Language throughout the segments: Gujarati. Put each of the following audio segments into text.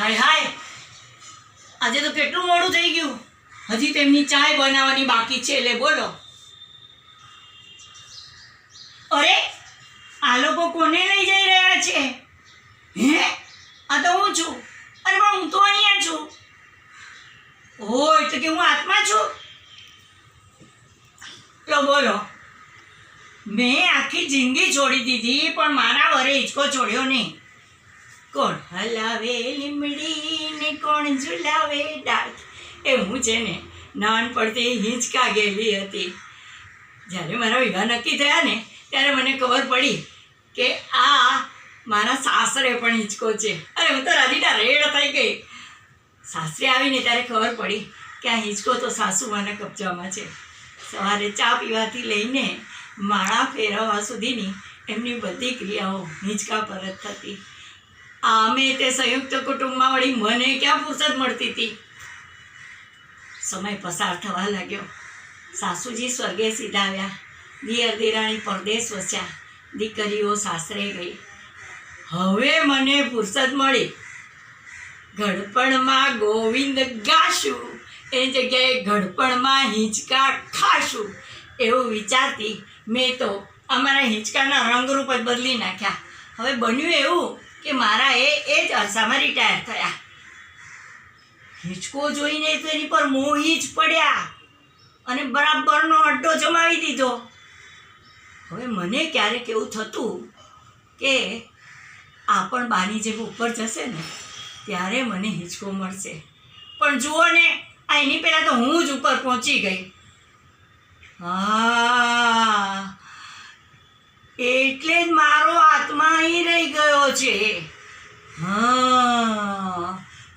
હાય હાય. આજે તો કેટલું મોડું થઈ ગયું. હજી તેમની ચાય બનાવવાની બાકી છે એટલે બોલો. અરે, આ લોકો કોને લઈ જઈ રહ્યા છે? હે? આ તો હું છું. અરે, પણ હું તો અહીંયા છું. હોય તો કે હું આત્મા છું? લો બોલો. મેં આખી જિંદગી છોડી દીધી, પણ મારા વરે હિંચકો છોડ્યો નહીં. કોણ હલાવે લીમડી ને કોણ ઝુલાવે ડાક એ હું છે ને નાનપણથી હિંચકા ગયેલી હતી. જ્યારે મારા વિવાહ નક્કી થયા ને, ત્યારે મને ખબર પડી કે આ મારા સાસરે પણ હિંચકો છે. અરે, હું તો રાજીટા રેડ થઈ ગઈ. સાસરે આવીને ત્યારે ખબર પડી કે આ હિંચકો તો સાસુ સાસુમાના કબજામાં છે. સવારે ચા પીવાથી લઈને માળા ફેરવવા સુધીની એમની બધી ક્રિયાઓ હિંચકા પર જ થતી. આમે તે સંયુક્ત કુટુંબમાં વળી મને ક્યાં ફુરસદ મળતી હતી? સમય પસાર થવા લાગ્યો. સાસુજી સ્વર્ગે સીધા આવ્યા દિયર દિરાણી પરદેશ વસ્યા. દીકરીઓ સાસરે ગઈ. હવે મને ફુરસદ મળી. ઘડપણમાં ગોવિંદ ગાશું. એની જગ્યાએ ઘડપણમાં હિંચકા ખાશું. એવું વિચારતી મેં તો અમારા હિંચકાના રંગરૂપ જ બદલી નાખ્યા. હવે બન્યું એવું કે મારા એ એ જ અરસામાં રિટાયર થયા. હિંચકો જોઈને તો એની પર મોહી જ પડ્યા અને બરાબરનો અડ્ડો જમાવી દીધો. હવે મને ક્યારેક એવું થતું કે આ પણ બાની જેમ ઉપર જશે ને, ત્યારે મને હિંચકો મળશે. પણ જુઓ ને, આ એની પહેલાં તો હું જ ઉપર પહોંચી ગઈ. હા એટલે જ મારો આત્મા અહીં રહી ગયો છે હા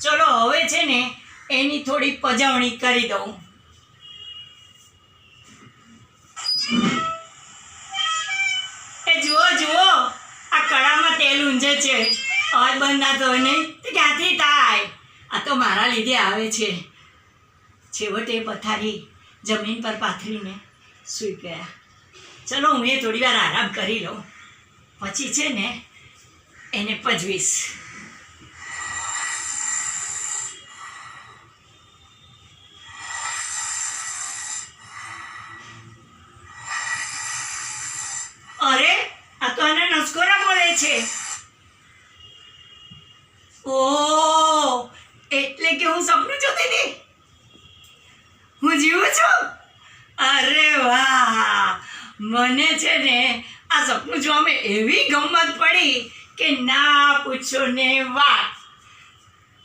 ચલો હવે છે ને એની થોડી પજવણી કરી દઉં. એ જુઓ જુઓ, આ કળામાં તેલ ઊંઝે છે, અવાજ બંધ નહીં, તો ક્યાંથી થાય? આ તો મારા લીધે આવે છે. છેવટે પથારી જમીન પર પાથરીને સૂઈ ગયા. ચલો, હું એ થોડી વાર આરામ કરી લઉં. પછી છે ને, એને પજવીશ. છે. ઓ, એટલે કે હું સપનું જોતી હતી? હું જીવું છું? અરે વાહ! મને છે ને આ સપનું જોવામાં એવી ગમત પડી કે ના પૂછો ને વાત.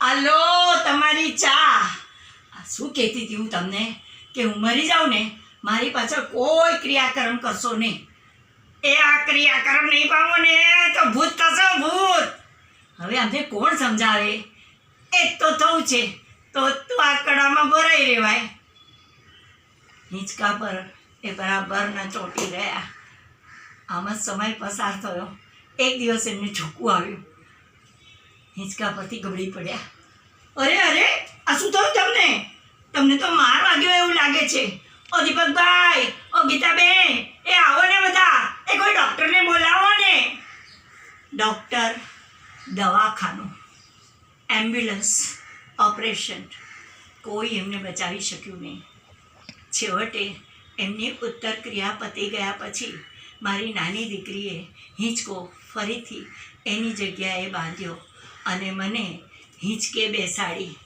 આલો તમારી ચા. શું કહેતી હતી હું તમને? કે હું મરી જાઉં ને, મારી પાછળ કોઈ ક્રિયાકર્મ કરશો નહીં. એ આ ક્રિયાકર્મ નહીં પામો ને તો ભૂત થશો ભૂત. હવે અમને કોણ સમજાવે? એ તો થવું છે. તો તું આ કડામાં ભરાઈ રહેવાય. હિંચકા પર એ બરાબર ના ચોંટી રહ્યા આમાં સમય પસાર થયો. એક દિવસ એમને ઝૂકવું આવ્યું. હિંચકા પરથી ગબડી પડ્યા. અરે અરે, આ શું થયું તમને? તમને તો માર વાગ્યો એવું લાગે છે. ઓ દીપકભાઈ, ઓ ગીતાબેન, એ આવો ને બધા એ કોઈ ડૉક્ટરને બોલાવો ને ડૉક્ટર દવાખાનું, એમ્બ્યુલન્સ, ઓપરેશન, કોઈ એમને બચાવી શક્યું નહીં. છેવટે એમની ઉત્તર ક્રિયા પતી ગયા પછી મારી નાની દીકરીએ હિંચકો ફરીથી એની જગ્યાએ બાંધ્યો અને મને હિંચકે બેસાડી.